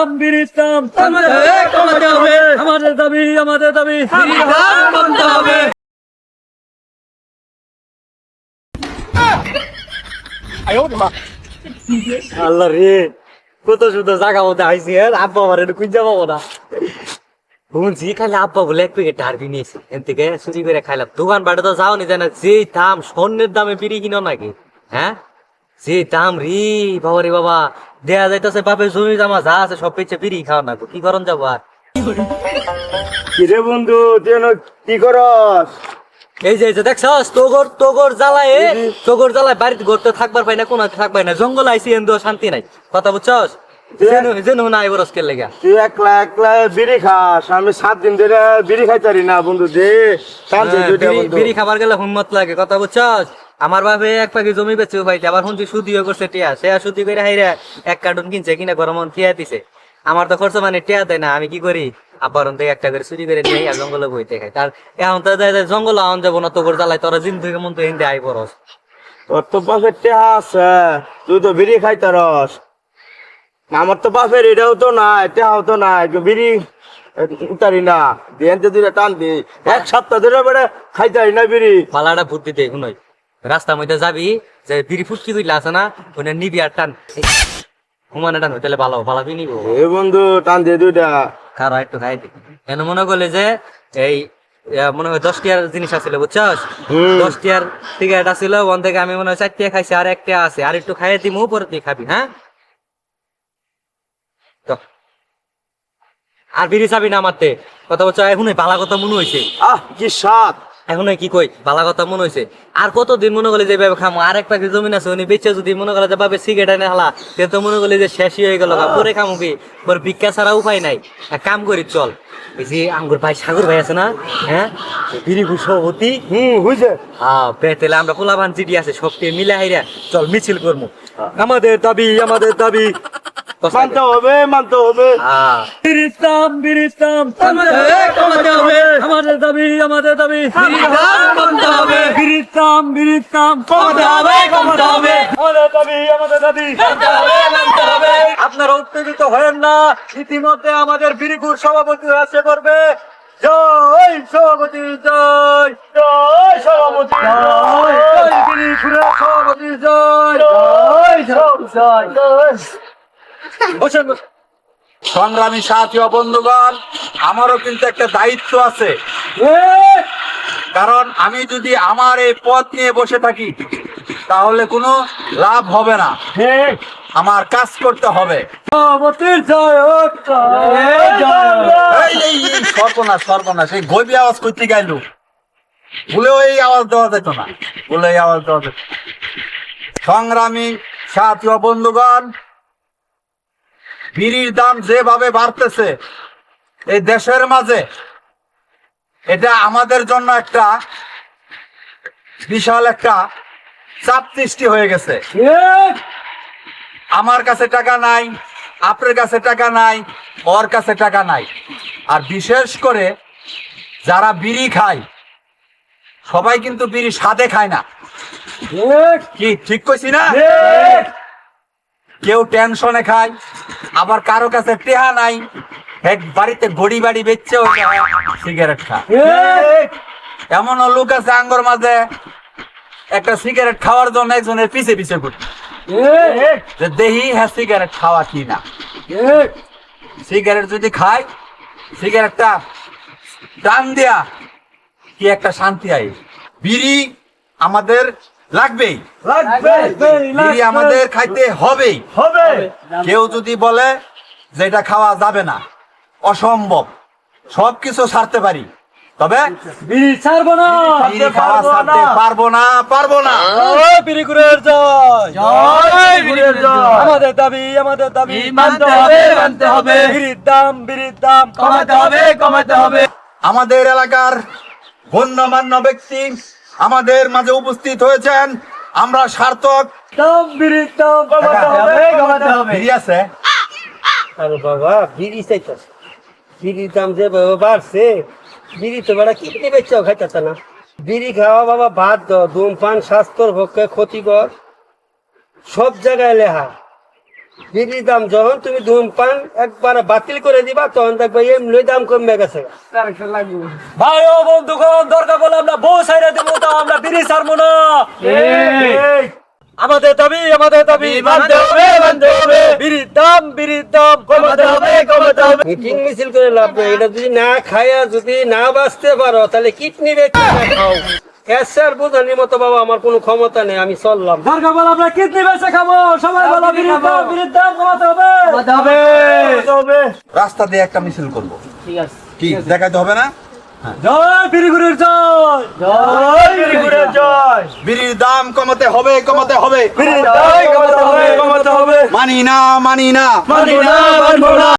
দাম কমাতে হবে আমাদের দাবি আমাদের দাবি। কমতে হবে আল্লাহ রে, কত সুন্দর জায়গা মধ্যে আইসি হ্যাঁ? আব্বা আমার এটা পাবো না। শুনছি, খালি আব্বা বলে এক প্যাকেট ডারবি নিয়েছে এন থেকে চুরি করে খাইলাম। দোকান বাড়ি তো যাও নি জানা যে দাম স্বর্ণের দামে বিড়ি কিনো নাকি হ্যাঁ? যে দাম রে বাবা রে বাবা। দেয়া যাইতেছে বাপের জমি জামা যা আছে সব বিড়ি খাওয়া না কি করন যাব আর? কিরে বন্ধু তুই কি করস? এই যে দেখছস? তোগর তোগর জ্বালায় তোগর জ্বালায় বাড়িতে ঘরতে থাকবার পাই না কোন থাকবার না। জঙ্গল আইসি এন্দ শান্তি নাই। কথা বুঝছস? তুই একলা একলা বিড়ি খাস। আমি সাত দিন ধরে বিড়ি খাইতারি না বন্ধু দে। হ্যাঁ, বিড়ি খাবার গেলে হুম্মত লাগে। কথা বুঝছস? আমার বাপে এক পাখি জমি বেচে পাইছে আবার শুনছি সুদিও করছে টিয়া। সে আর সুদি করে হাইরা এক কার্টুন কিনছে কিনা গরম টিয়া দিছে। আমার তো খরচ মানে টিয়া দেয় না আমি কি করি? আবার থেকে একটা করে চুরি করে নিয়ে জঙ্গলে বইতে খাই তার এখন তো যাই জঙ্গল আন যাব না তোর জ্বালাই তোরা জিন থেকে মন তো হিন্দে আই পরস তোর তো বাপের টেহা আছে তুই তো বিড়ি খাইতারস। আমার তো বাপের এটাও তো নাই টেহাও তো নাই বিড়ি উতারি না দিয়ে টান দি এক সপ্তাহ ধরে বেড়ে খাইতারি না বিড়ি। পালাটা ভূত দিতে শুনই। রাস্তার মধ্যে যাবি যে বিড়ি ফুটকি কইলা আছে না ওনে নিবি আর টান। হুমানে টান হইতে ভালো ভালো তুই নিবো। এ বন্ধু টান দিয়ে দুইটা। খারা একটু খাই দি। এনে মনে করলে যে এই মনে হয় দশ টিয়ার জিনিস আছিল বুঝছস? হুম। দশ টিয়ার টিকিট আছিল থেকে আমি মনে হয় চার টিয়া খাইছি আর একটা আছে। আর একটু খাইয়ে দিমু পরে তুই খাবি হ্যাঁ। আর বিড়ি চাবি না মারতে কথা বলছো এখন বালা কথা মনে হয়েছে আহ কি স্বাদ। এখন কি কই? বালা কথা মনে হয়েছে আর কতদিন মনে করলে যে ভাবে খামো? আর এক পাখি জমিন আছে উনি বেচে যদি মনে করে যে ভাবে সিগারেট এনে হালা সে তো মনে করলে যে শেষই হয়ে গেল পরে খামো কি? পরে ভিক্ষা ছাড়া উপায় নাই। এক কাম করি চল। এই যে আঙ্গুর ভাই সাগর ভাই আছে না? হ্যাঁ? বিরিগুর সভাপতি। হুম বুঝছে হ্যাঁ বেতেলে আমরা পোলাবান চিঠি আছে সবকে মিলে হাইরা চল মিছিল করব আমাদের দাবি আমাদের দাবি। মানতে হবে মানতে হবে। হ্যাঁ। কমাতে হবে আমাদের দাবি আমাদের দাবি। বিড়ির দাম কমতে হবে। কমাতে হবে কমাতে হবে। আমাদের দাবি আমাদের দাবি। মানতে হবে আপনারা উত্তেজিত হয়েন না। ইতিমধ্যে আমাদের বিরিগুর সভাপতি আসে করবে। জয় সভাপতি জয়। জয় সভাপতি জয়। জয়। সভাপতি জয়। জয় জয়। জয়। সংগ্রামী সাথী বন্ধুগণ, আমারও কিন্তু একটা দায়িত্ব আছে। কারণ আমি যদি আমার এই পথ নিয়ে বসে থাকি, তাহলে কোনো লাভ হবে না। আমার কাজ করতে হবে। সর্বনাশ সর্বনাশ। এই গভীর আওয়াজ করতে গাইলো ভুলেও এই আওয়াজ দেওয়া যেত না। বলে এই আওয়াজ দেওয়া যেত সংগ্রামী সাথী বন্ধুগণ বিড়ির দাম যেভাবে বাড়তেছে এই দেশের মাঝে এটা আমাদের জন্য একটা বিশাল একটা চাপ সৃষ্টি হয়ে গেছে। আমার কাছে টাকা নাই আপনার কাছে টাকা নাই ওর কাছে টাকা নাই। আর বিশেষ করে যারা বিড়ি খায় সবাই কিন্তু বিড়ি স্বাদে খায় না। কি ঠিক কইছি না? কেউ টেনশনে খায় আবার কারও কাছে টেহা নাই এক বাড়িতে গড়ি বাড়ি বেচছে সিগারেট খায়। এমনও লোক আছে আঙ্গর মাঝে একটা সিগারেট খাওয়ার জন্য একজনের পিছে পিছে ঘুরছে। যে দেহি হ্যাঁ সিগারেট খাওয়া কি না। সিগারেট যদি খায় সিগারেটটা টান দেয়া কি একটা শান্তি আই বিড়ি আমাদের লাগবেই। বিড়ি আমাদের খাইতে হবেই। হবে। কেউ যদি বলে যে এটা খাওয়া যাবে না অসম্ভব। সবকিছু ছাড়তে পারি। তবে ছাড়বো না খাওয়া ছাড়তে পারব না পারব না। বিরিগুরের জয়। আমাদের দাবি আমাদের দাবি মানতে হবে মানতে হবে। বিড়ির দাম বিড়ির দাম কমাতে হবে কমাতে হবে। আমাদের এলাকার গণ্যমান্য ব্যক্তি আমাদের মাঝে উপস্থিত হয়েছেন আমরা সার্থক। আছে? আরে বাবা বিড়ি বিড়ির দাম যে বাবা বাড়ছে বিড়ি তো বেড়া কিডনি বেচাও খাইতাস না। বিড়ি খাওয়া বাবা বাদ ধূমপান স্বাস্থ্যর পক্ষে ক্ষতিকর। সব জায়গায় লেহা বিড়ির দাম যখন তুমি ধূমপান একবার বাতিল করে দিবা তখন দেখবে এমনি দাম কমে গেছে। ভাই ও বন্ধুগণ দরকার বলে আমরা বউ সাইরা দেবো তা আমরা বিড়ি ছাড়বো না। আমাদের দাবি আমাদের দাবি মানতে হবে মানতে হবে। বিড়ির দাম বিড়ির দাম কমাতে হবে কমাতে হবে। মিটিং মিছিল করে লাভ নেই। এটা যদি না খায়া যদি না বাঁচতে পারো তাহলে কিডনি বেচে খাও। ক্যান্সার বোঝানোর মতো বাবা আমার কোনো ক্ষমতা নেই আমি চললাম। দরকার বলে আমরা কিডনি বেচে খাব সবাই বলো বিড়ির দাম বিড়ির দাম কমাতে হবে। কমাতে হবে। রাস্তা দিয়ে একটা মিছিল করব। ঠিক আছে কি দেখাইতে হবে না? জয় বিড়িগুড়ির জয়। জয় বিরিগুড়ের জয়। বিড়ির দাম কমাতে হবে কমাতে হবে। বিরির দাম কমাতে হবে কমাতে হবে। মানি না মানি না। মানি না মানবো না।